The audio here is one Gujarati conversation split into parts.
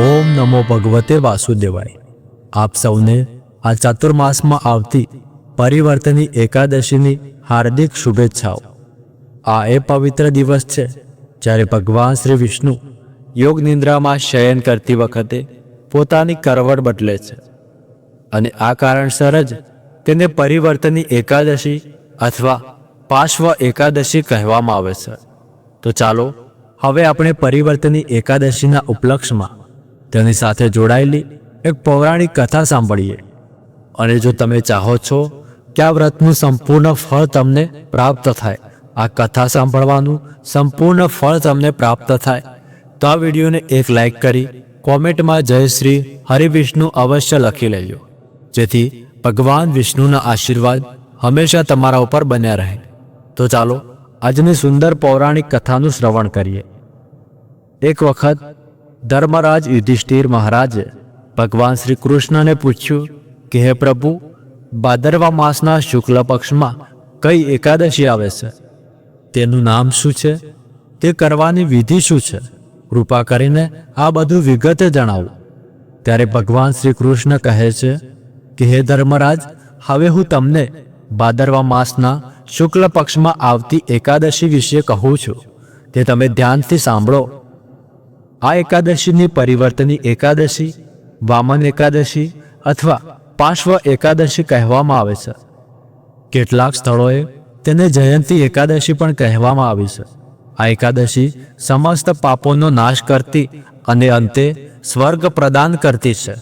ઓમ નમો ભગવતે વાસુદેવાય. આપ સૌને આ ચાતુર્માસમાં આવતી પરિવર્તની એકાદશીની હાર્દિક શુભેચ્છાઓ. આ એ પવિત્ર દિવસ છે જ્યારે ભગવાન શ્રી વિષ્ણુ યોગ નિંદ્રામાં શયન કરતી વખતે પોતાની કરવડ બદલે છે અને આ કારણસર જ તેને પરિવર્તની એકાદશી અથવા પાર્શ્વ એકાદશી કહેવામાં આવે છે. તો ચાલો, હવે આપણે પરિવર્તની એકાદશીના ઉપલક્ષમાં તેની સાથે જોડાયેલી એક પૌરાણિક કથા સાંભળીએ. અને જો તમે ચાહો છો કે આ વ્રતનું સંપૂર્ણ ફળ તમને પ્રાપ્ત થાય, આ કથા સાંભળવાનું સંપૂર્ણ ફળ તમને પ્રાપ્ત થાય, તો આ વિડીયોને એક લાઈક કરી કોમેન્ટમાં જય શ્રી હરિવિષ્ણુ અવશ્ય લખી લેજો. જેથી ભગવાન વિષ્ણુના આશીર્વાદ હંમેશા તમારા ઉપર બન્યા રહે. તો ચાલો આજની સુંદર પૌરાણિક કથાનું શ્રવણ કરીએ. એક વખત ધર્મરાજ યુધિષ્ઠિર મહારાજે ભગવાન શ્રી કૃષ્ણને પૂછ્યું કે, હે પ્રભુ, ભાદરવા માસના શુક્લ પક્ષમાં કઈ એકાદશી આવે છે? તેનું નામ શું છે? તે કરવાની વિધિ શું છે? કૃપા કરીને આ બધું વિગતે જણાવો. ત્યારે ભગવાન શ્રી કૃષ્ણ કહે છે કે, હે ધર્મરાજ, હવે હું તમને ભાદરવા માસના શુક્લ પક્ષમાં આવતી એકાદશી વિશે કહું છું. તે તમે ધ્યાનથી સાંભળો. આ એકાદશીની પરિવર્તની એકાદશી, વામન એકાદશી અથવા પાર્શ્વ એકાદશી કહેવામાં આવે છે. કેટલાક સ્થળોએ તેને જયંતી એકાદશી પણ કહેવામાં આવી છે. આ એકાદશી સમસ્ત પાપોનો નાશ કરતી અને અંતે સ્વર્ગ પ્રદાન કરતી છે.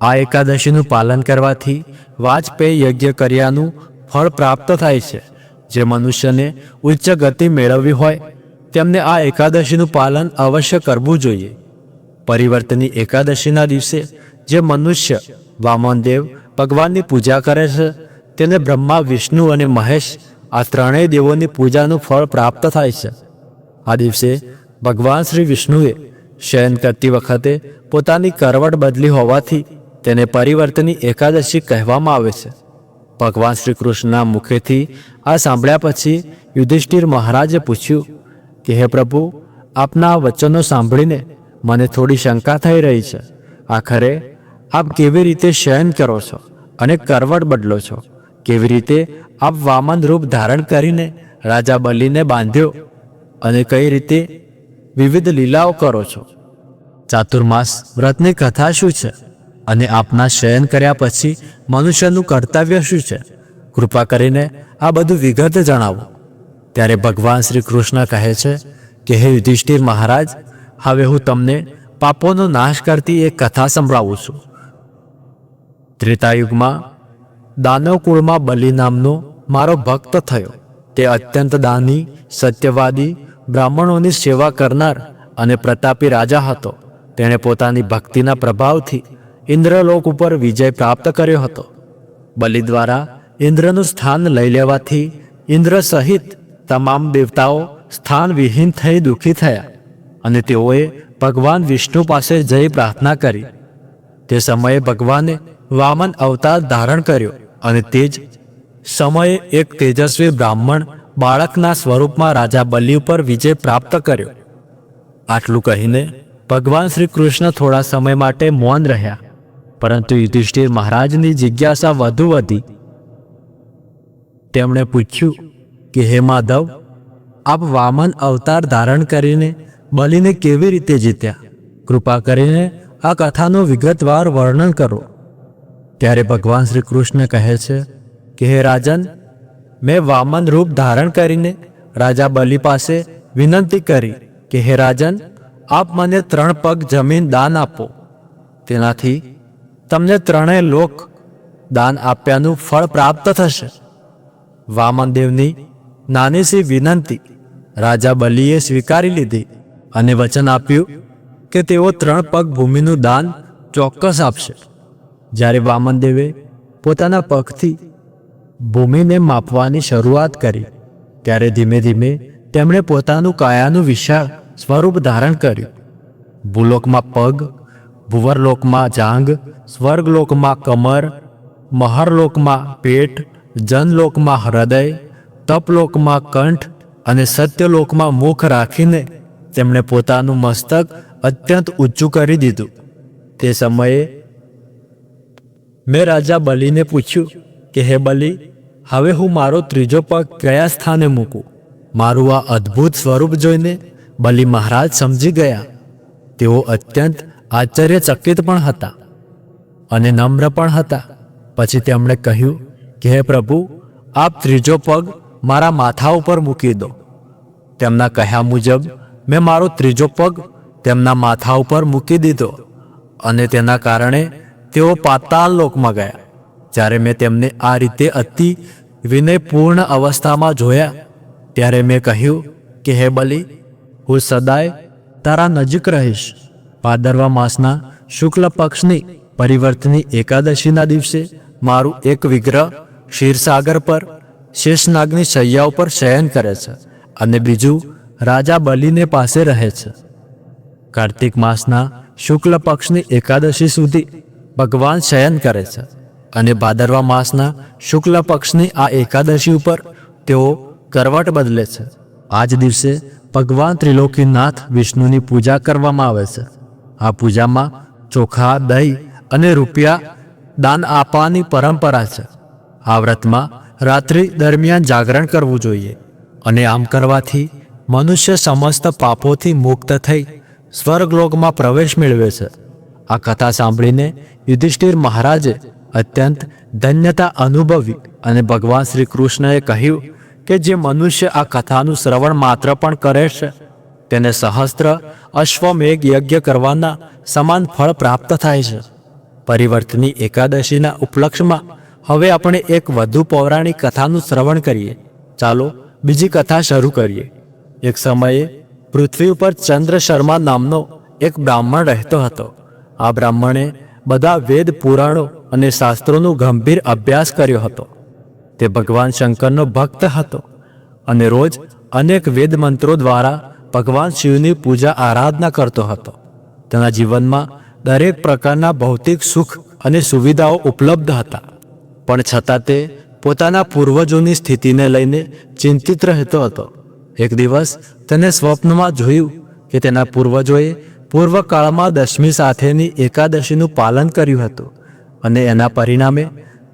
આ એકાદશીનું પાલન કરવાથી વાજપેયી યજ્ઞ કર્યાનું ફળ પ્રાપ્ત થાય છે. જે મનુષ્યને ઉચ્ચ ગતિ મેળવવી હોય તેમને આ એકાદશીનું પાલન અવશ્ય કરવું જોઈએ. પરિવર્તની એકાદશીના દિવસે જે મનુષ્ય વામનદેવ ભગવાનની પૂજા કરે છે, તેને બ્રહ્મા, વિષ્ણુ અને મહેશ આ ત્રણેય દેવોની પૂજાનું ફળ પ્રાપ્ત થાય છે. આ દિવસે ભગવાન શ્રી વિષ્ણુએ શયન કરતી વખતે પોતાની કરવટ બદલી હોવાથી તેને પરિવર્તની એકાદશી કહેવામાં આવે છે. ભગવાન શ્રી કૃષ્ણના મુખેથી આ સાંભળ્યા પછી યુધિષ્ઠિર મહારાજે પૂછ્યું કે હે પ્રભુ, આપના વચનો સાંભળીને મને થોડી શંકા થઈ રહી છે. આખરે, આપ કેવી રીતે શયન કરો છો અને કરવડ બદલો છો? કેવી રીતે આપ વામન રૂપ ધારણ કરીને રાજા બલિને બાંધ્યો અને કઈ રીતે વિવિધ લીલાઓ કરો છો? ચાતુર્માસ વ્રતની કથા શું છે? અને આપના શયન કર્યા પછી મનુષ્યનું કર્તવ્ય શું છે? કૃપા કરીને આ બધું વિગત જણાવો. ત્યારે ભગવાન શ્રી કૃષ્ણ કહે છે કે, હે યુધિષ્ઠિર મહારાજ, હવે હું તમને પાપોનો નાશ કરતી એક કથા સંભળાવું છું. ત્રેતાયુગમાં દાનવ કુળમાં બલિ નામનો મારો ભક્ત થયો. તે અત્યંત દાની, સત્યવાદી, બ્રાહ્મણોની સેવા કરનાર અને પ્રતાપી રાજા હતો. તેણે પોતાની ભક્તિના પ્રભાવથી ઇન્દ્રલોક ઉપર વિજય પ્રાપ્ત કર્યો હતો. બલિ દ્વારા ઇન્દ્રનું સ્થાન લઈ લેવાથી ઇન્દ્ર સહિત તમામ દેવતાઓ સ્થાન વિહીન થઈ દુઃખી થયા અને તેઓએ ભગવાન વિષ્ણુ પાસે જઈ પ્રાર્થના કરી. તે સમયે ભગવાને વામન અવતાર ધારણ કર્યો અને તે જ સમયે એક તેજસ્વી બ્રાહ્મણ બાળકના સ્વરૂપમાં રાજા બલિ ઉપર વિજય પ્રાપ્ત કર્યો. આટલું કહીને ભગવાન શ્રી કૃષ્ણ થોડા સમય માટે મૌન રહ્યા. પરંતુ યુધિષ્ઠિર મહારાજની જિજ્ઞાસા વધુ વધી. તેમણે પૂછ્યું કે હે માધવ, આપ વામન અવતાર ધારણ કરીને બલિને કેવી રીતે જીત્યા? કૃપા કરીને આ કથાનું વિગતવાર વર્ણન કરો. ત્યારે ભગવાન શ્રી કૃષ્ણ કહે છે કે, હે રાજન, મેં વામન રૂપ ધારણ કરીને રાજા બલિ પાસે વિનંતી કરી કે, હે રાજન, આપ મને ત્રણ પગ જમીન દાન આપો. તેનાથી તમને ત્રણેય લોક દાન આપ્યાનું ફળ પ્રાપ્ત થશે. વામનદેવની નાની સી વિનંતી. રાજા બલિએ સ્વીકારી લીધી અને વચન આપ્યું કે તેઓ ત્રણ પગ ભૂમિનું દાન ચોક્કસ આપશે. જ્યારે વામનદેવે પોતાના પગથી ભૂમિને માપવાની શરૂઆત કરી, ત્યારે ધીમે ધીમે તેમણે પોતાનું કાયાનું વિશાળ સ્વરૂપ ધારણ કર્યું. ભૂલોકમાં પગ, ભુવરલોકમાં જાંગ, સ્વર્ગલોકમાં કમર, મહરલોકમાં પેટ, જનલોકમાં હૃદય તપલોકમાં કંઠ અને સત્યલોકમાં મુખ રાખીને તેમણે પોતાનું મસ્તક અત્યંત ઊંચું કરી દીધું. તે સમયે મેં રાજા બલિને પૂછ્યું કે, હે બલી, હવે હું મારો ત્રીજો પગ કયા સ્થાને મૂકું? મારું આ અદ્ભુત સ્વરૂપ જોઈને બલિ મહારાજ સમજી ગયા. તેઓ અત્યંત આશ્ચર્યચકિત પણ હતા અને નમ્ર પણ હતા. પછી તેમણે કહ્યું કે, હે પ્રભુ, આપ ત્રીજો પગ મારા માથા ઉપર મૂકી દો. તેમના કહ્યા મુજબ, મેં મારો ત્રીજો પગ તેમના માથા ઉપર મૂકી દીધો અને તેના કારણે તેઓ પાતાળ લોકમાં ગયા, જ્યારે મેં તેમને આ રીતે અતિ વિનયપૂર્ણ અવસ્થામાં જોયા, ત્યારે મેં કહ્યું કે, હે બલી, હું સદાય તારા નજીક રહીશ. ભાદરવા માસના શુક્લ પક્ષની પરિવર્તની એકાદશીના દિવસે મારું એક વિગ્રહ ક્ષીરસાગર પર શેષનાગની શૈયા ઉપર શયન કરે છે અને બીજું રાજા બલિને પાસે રહે છે. કાર્તિક માસના શુક્લ પક્ષની એકાદશી સુધી ભગવાન શયન કરે છે અને ભાદરવા માસના શુક્લ પક્ષની આ એકાદશી ઉપર તેઓ કરવટ બદલે છે. આ જ દિવસે ભગવાન ત્રિલોકીનાથ વિષ્ણુની પૂજા કરવામાં આવે છે. આ પૂજામાં ચોખા, દહીં અને રૂપિયા દાન આપવાની પરંપરા છે. આ વ્રતમાં રાત્રિ દરમિયાન જાગરણ કરવું જોઈએ અને આમ કરવાથી મનુષ્ય સમસ્ત પાપોથી મુક્ત થઈ સ્વર્ગલોકમાં પ્રવેશ મેળવે છે. આ કથા સાંભળીને યુધિષ્ઠિર મહારાજે અત્યંત ધન્યતા અનુભવી અને ભગવાન શ્રી કૃષ્ણએ કહ્યું કે જે મનુષ્ય આ કથાનું શ્રવણ માત્ર પણ કરે છે, તેને સહસ્ત્ર અશ્વમેઘ યજ્ઞ કરવાના સમાન ફળ પ્રાપ્ત થાય છે. પરિવર્તની એકાદશીના ઉપલક્ષમાં હવે આપણે એક વધુ પૌરાણિક કથાનું શ્રવણ કરીએ. ચાલો, બીજી કથા શરૂ કરીએ. એક સમયે પૃથ્વી ઉપર ચંદ્ર શર્મા નામનો એક બ્રાહ્મણ રહેતો હતો. આ બ્રાહ્મણે બધા વેદ, પુરાણો અને શાસ્ત્રોનો ગંભીર અભ્યાસ કર્યો હતો. તે ભગવાન શંકરનો ભક્ત હતો અને રોજ અનેક વેદ મંત્રો દ્વારા ભગવાન શિવની પૂજા આરાધના કરતો હતો. તેના જીવનમાં દરેક પ્રકારના ભૌતિક સુખ અને સુવિધાઓ ઉપલબ્ધ હતા. પણ છતાં તે પોતાના પૂર્વજોની સ્થિતિને લઈને ચિંતિત રહેતો હતો. એક દિવસ તેને સ્વપ્નમાં જોયું કે તેના પૂર્વજોએ પૂર્વકાળમાં દશમી સાથેની એકાદશીનું પાલન કર્યું હતું અને એના પરિણામે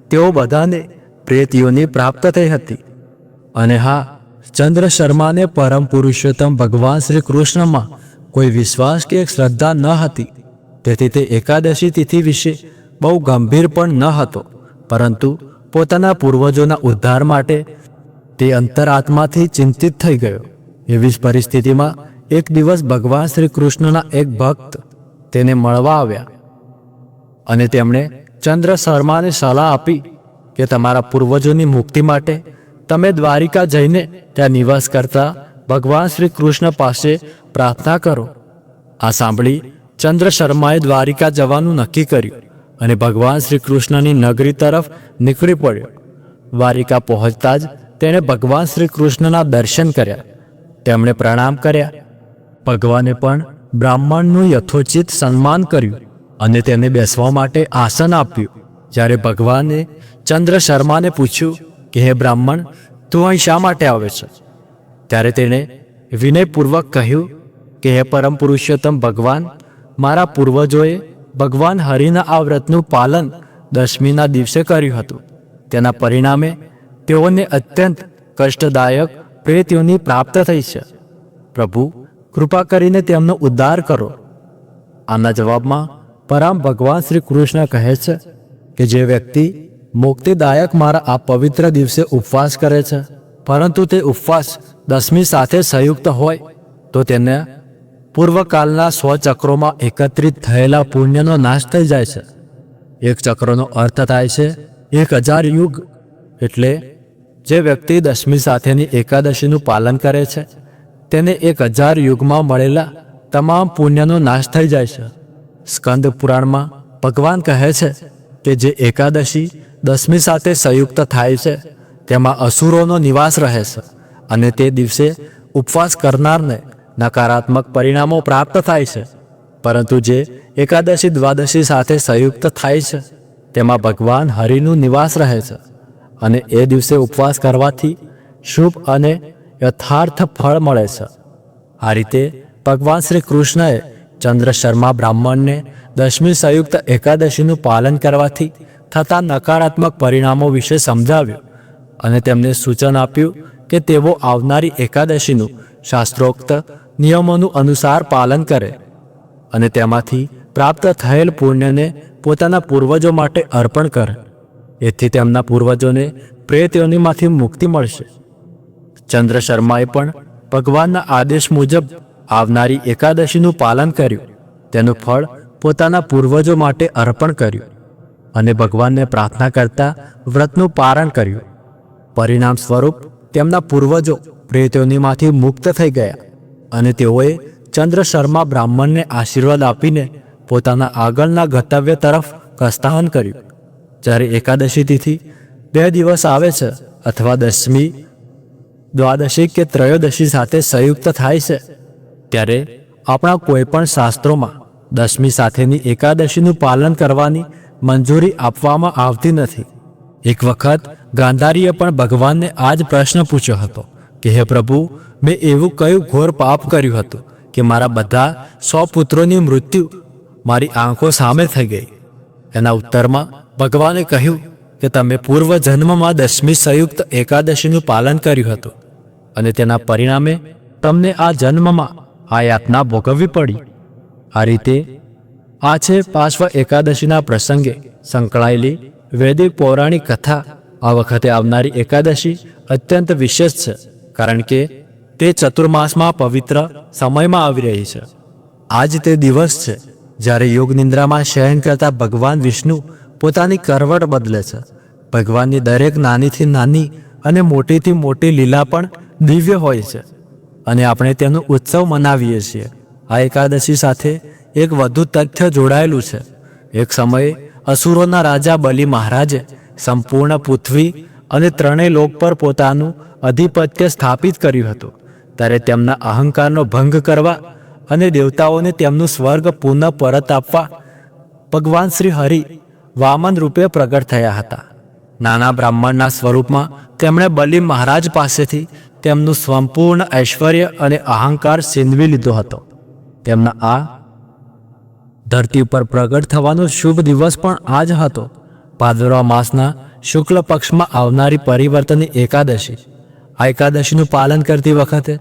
તેઓ બધાને પ્રેતીઓની પ્રાપ્ત થઈ હતી. અને હા, ચંદ્ર શર્માને પરમ પુરુષોત્તમ ભગવાન શ્રી કૃષ્ણમાં કોઈ વિશ્વાસ કે શ્રદ્ધા ન હતી. તેથી તે એકાદશી તિથિ વિશે બહુ ગંભીર પણ ન હતો. પરંતુ પોતાના પૂર્વજોના ઉદ્ધાર માટે તે અંતરાત્માથી ચિંતિત થઈ ગયો. એવી જ પરિસ્થિતિમાં એક દિવસ ભગવાન શ્રી કૃષ્ણના એક ભક્ત તેને મળવા આવ્યા અને તેમણે ચંદ્ર શર્માને સલાહ આપી કે તમારા પૂર્વજોની મુક્તિ માટે તમે દ્વારિકા જઈને ત્યાં નિવાસ કરતા ભગવાન શ્રી કૃષ્ણ પાસે પ્રાર્થના કરો. આ સાંભળી ચંદ્ર શર્માએ દ્વારિકા જવાનું નક્કી કર્યું. અને ભગવાન શ્રી કૃષ્ણની નગરી તરફ નીકળી પડ્યો. વારિકા પહોંચતા જ તેણે ભગવાન શ્રી કૃષ્ણના દર્શન કર્યા. તેમણે પ્રણામ કર્યા. ભગવાને પણ બ્રાહ્મણનું યથોચિત સન્માન કર્યું અને તેને બેસવા માટે આસન આપ્યું. જ્યારે ભગવાને ચંદ્ર શર્માને પૂછ્યું કે, હે બ્રાહ્મણ, તું અહીં શા માટે આવે છે? ત્યારે તેણે વિનયપૂર્વક કહ્યું કે, હે પરમ પુરુષોત્તમ ભગવાન, મારા પૂર્વજોએ ભગવાન હરિના આ વ્રતનું પાલન દશમીના દિવસે કર્યું હતું. તેના પરિણામે તેઓને અત્યંત કષ્ટદાયક પ્રેતીઓની પ્રાપ્ત થઈ છે. પ્રભુ, કૃપા કરીને તેમનો ઉદ્ધાર કરો. આના જવાબમાં પરામ ભગવાન શ્રી કૃષ્ણ કહે છે કે જે વ્યક્તિ મુક્તિદાયક મારા આ પવિત્ર દિવસે ઉપવાસ કરે છે, પરંતુ તે ઉપવાસ દસમી સાથે સંયુક્ત હોય, તો તેને પૂર્વકાલના સો ચક્રોમાં એકત્રિત થયેલા પુણ્યનો નાશ થઈ જાય છે. એક ચક્રનો અર્થ થાય છે એક હજાર યુગ. એટલે જે વ્યક્તિ દશમી સાથેની એકાદશીનું પાલન કરે છે, તેને એક હજાર યુગમાં મળેલા તમામ પુણ્યનો નાશ થઈ જાય છે. સ્કંદ પુરાણમાં ભગવાન કહે છે કે જે એકાદશી દસમી સાથે સંયુક્ત થાય છે, તેમાં અસુરોનો નિવાસ રહે છે અને તે દિવસે ઉપવાસ કરનારને નકારાત્મક પરિણામો પ્રાપ્ત થાય છે. પરંતુ જે એકાદશી દ્વાદશી સાથે સંયુક્ત થાય છે, તેમાં ભગવાન હરિનું નિવાસ રહે છે અને એ દિવસે ઉપવાસ કરવાથી શુભ અને યથાર્થ ફળ મળે છે. આ રીતે ભગવાન શ્રી કૃષ્ણએ ચંદ્ર શર્મા બ્રાહ્મણને દશમી સંયુક્ત એકાદશીનું પાલન કરવાથી થતા નકારાત્મક પરિણામો વિશે સમજાવ્યું અને તેમને સૂચન આપ્યું કે તેઓ આવનારી એકાદશીનું શાસ્ત્રોક્ત નિયમોનું અનુસાર પાલન કરે અને તેમાંથી પ્રાપ્ત થયેલ પુણ્યને પોતાના પૂર્વજો માટે અર્પણ કરે. એથી તેમના પૂર્વજોને પ્રેતયોનીમાંથી મુક્તિ મળશે. ચંદ્ર શર્માએ પણ ભગવાનના આદેશ મુજબ આવનારી એકાદશીનું પાલન કર્યું. તેનું ફળ પોતાના પૂર્વજો માટે અર્પણ કર્યું અને ભગવાનને પ્રાર્થના કરતા વ્રતનું પારણ કર્યું. પરિણામ સ્વરૂપ તેમના પૂર્વજો પ્રેતયોનીમાંથી મુક્ત થઈ ગયા અને તેઓએ ચંદ્ર શર્મા બ્રાહ્મણને આશીર્વાદ આપીને પોતાના આગળના ગતવ્ય તરફ પ્રસ્થાન કર્યું. જ્યારે એકાદશી તિથિ બે દિવસ આવે છે અથવા દસમી દ્વાદશી કે ત્રયોદશી સાથે સંયુક્ત થાય છે, ત્યારે આપણા કોઈપણ શાસ્ત્રોમાં દસમી સાથેની એકાદશીનું પાલન કરવાની મંજૂરી આપવામાં આવતી નથી. એક વખત ગાંધારીએ પણ ભગવાનને આ જ પ્રશ્ન પૂછ્યો હતો. કે હે પ્રભુ, મેં એવું કયું ઘોર પાપ કર્યું હતું કે મારા બધા સો પુત્રોની મૃત્યુ મારી આંખો સામે થઈ ગઈ. એના ઉત્તરમાં ભગવાને કહ્યું કે તમે પૂર્વ જન્મમાં દસમી સંયુક્ત એકાદશીનું પાલન કર્યું હતું અને તેના પરિણામે તમને આ જન્મમાં આ યાતના ભોગવવી પડી. આ રીતે આ છે પાર્શ્વ એકાદશીના પ્રસંગે સંકળાયેલી વૈદિક પૌરાણિક કથા આ વખતે આવનારી એકાદશી અત્યંત વિશેષ છે. કારણ કે તે ચતુર્માસમાં પવિત્ર સમયમાં આવી રહી છે. આજ તે દિવસ છે જ્યારે યોગ નિંદ્રામાં શયન કરતા ભગવાન વિષ્ણુ પોતાની કરવટ બદલે છે. ભગવાનની દરેક નાનીથી નાની અને મોટીથી મોટી લીલા પણ દિવ્ય હોય છે અને આપણે તેનો ઉત્સવ મનાવીએ છીએ. આ એકાદશી સાથે એક વધુ તથ્ય જોડાયેલું છે. એક સમયે અસુરોના રાજા બલિ મહારાજે સંપૂર્ણ પૃથ્વી અને ત્રણેય લોક પર પોતાનું અધિપત્ય સ્થાપિત કર્યું હતું. ત્યારે તેમના અહંકારનો ભંગ કરવા અને દેવતાઓને તેમનું સ્વર્ગ પુનઃ પરત આપવા ભગવાન શ્રી હરિ વામન રૂપે પ્રગટ થયા હતા. નાના બ્રાહ્મણના સ્વરૂપમાં તેમણે બલિ મહારાજ પાસેથી તેમનું સંપૂર્ણ ઐશ્વર્ય અને અહંકાર સિંધવી લીધો હતો. તેમના આ ધરતી પર પ્રગટ થવાનો શુભ દિવસ પણ આ જ હતો. ભાદરવા માસના શુક્લ પક્ષમાં આવનારી પરિવર્તનની એકાદશી. આ એકાદશીનું પાલન કરતી વખતે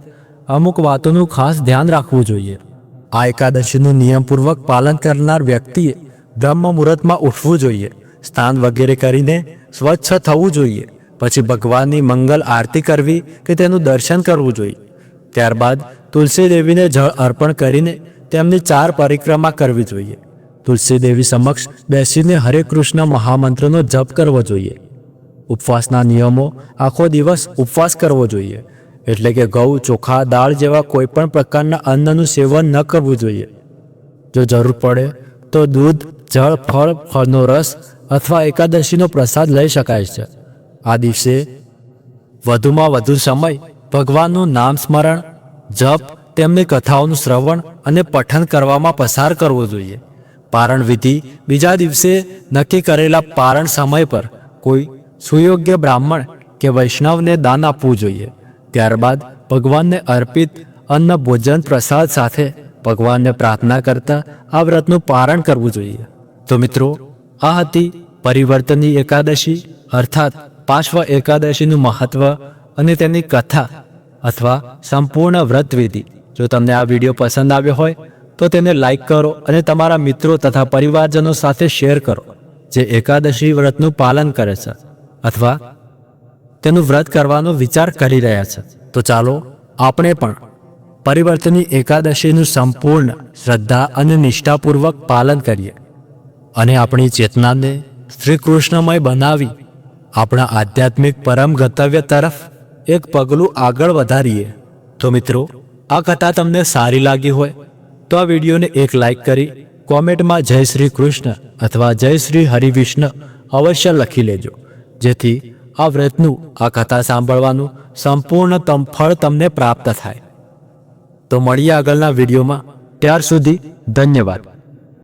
અમુક વાતોનું ખાસ ધ્યાન રાખવું જોઈએ. આ એકાદશીનું નિયમપૂર્વક પાલન કરનાર વ્યક્તિએ બ્રહ્મ મુહૂર્તમાં ઉઠવું જોઈએ, સ્નાન વગેરે કરીને સ્વચ્છ થવું જોઈએ, પછી ભગવાનની મંગલ આરતી કરવી કે તેનું દર્શન કરવું જોઈએ. ત્યારબાદ તુલસી દેવીને જળ અર્પણ કરીને તેમની ચાર પરિક્રમા કરવી જોઈએ. તુલસી દેવી સમક્ષ બેસીને હરે કૃષ્ણ મહામંત્રનો જપ કરવો જોઈએ. ઉપવાસના નિયમો આખો દિવસ ઉપવાસ કરવો જોઈએ. એટલે કે ઘઉં, ચોખા, દાળ જેવા કોઈપણ પ્રકારના અન્નનું સેવન ન કરવું જોઈએ. જો જરૂર પડે તો દૂધ, જળ, ફળ, ફળનો રસ અથવા એકાદશીનો પ્રસાદ લઈ શકાય છે. આ દિવસે વધુમાં વધુ સમય ભગવાનનું નામ સ્મરણ, જપ, તેમની કથાઓનું શ્રવણ અને પઠન કરવામાં પસાર કરવો જોઈએ. પારણ વિધિ બીજા દિવસે નક્કી કરેલા પારણ સમય પર કોઈ સુયોગ્ય બ્રાહ્મણ કે વૈષ્ણવને દાન આપવું જોઈએ. ત્યારબાદ ભગવાનને અર્પિત અન્ન ભોજન પ્રસાદ સાથે ભગવાનને પ્રાર્થના કરતા આ વ્રતનું પારણ કરવું જોઈએ. તો મિત્રો, આ હતી પરિવર્તનની એકાદશી અર્થાત પાર્શ્વ એકાદશીનું મહત્વ અને તેની કથા અથવા સંપૂર્ણ વ્રતવિધિ જો તમને આ વીડિયો પસંદ આવ્યો હોય તો તેને લાઈક કરો અને તમારા મિત્રો તથા પરિવારજનો સાથે શેર કરો, જે એકાદશી વ્રતનું પાલન કરે છે, અથવા તેનું વ્રત કરવાનો વિચાર કરી રહ્યા છે. તો ચાલો આપણે પણ પરિવર્તની એકાદશીનું સંપૂર્ણ શ્રદ્ધા અને નિષ્ઠાપૂર્વક પાલન કરીએ અને આપણી ચેતનાને શ્રી કૃષ્ણમય બનાવી આપણા આધ્યાત્મિક પરમ ગંતવ્ય તરફ એક પગલું આગળ વધારીએ. તો મિત્રો, આ કથા તમને સારી લાગી હોય તો આ વિડીયોને એક લાઈક કરી કોમેન્ટમાં જય શ્રી કૃષ્ણ અથવા જય શ્રી હરિવિષ્ણ અવશ્ય લખી લેજો. જેથી આ વ્રતનું, આ કથા સાંભળવાનું સંપૂર્ણ તમ, ફળ તમને પ્રાપ્ત થાય. તો મળીએ આગળના વિડીયોમાં. ત્યાર સુધી ધન્યવાદ.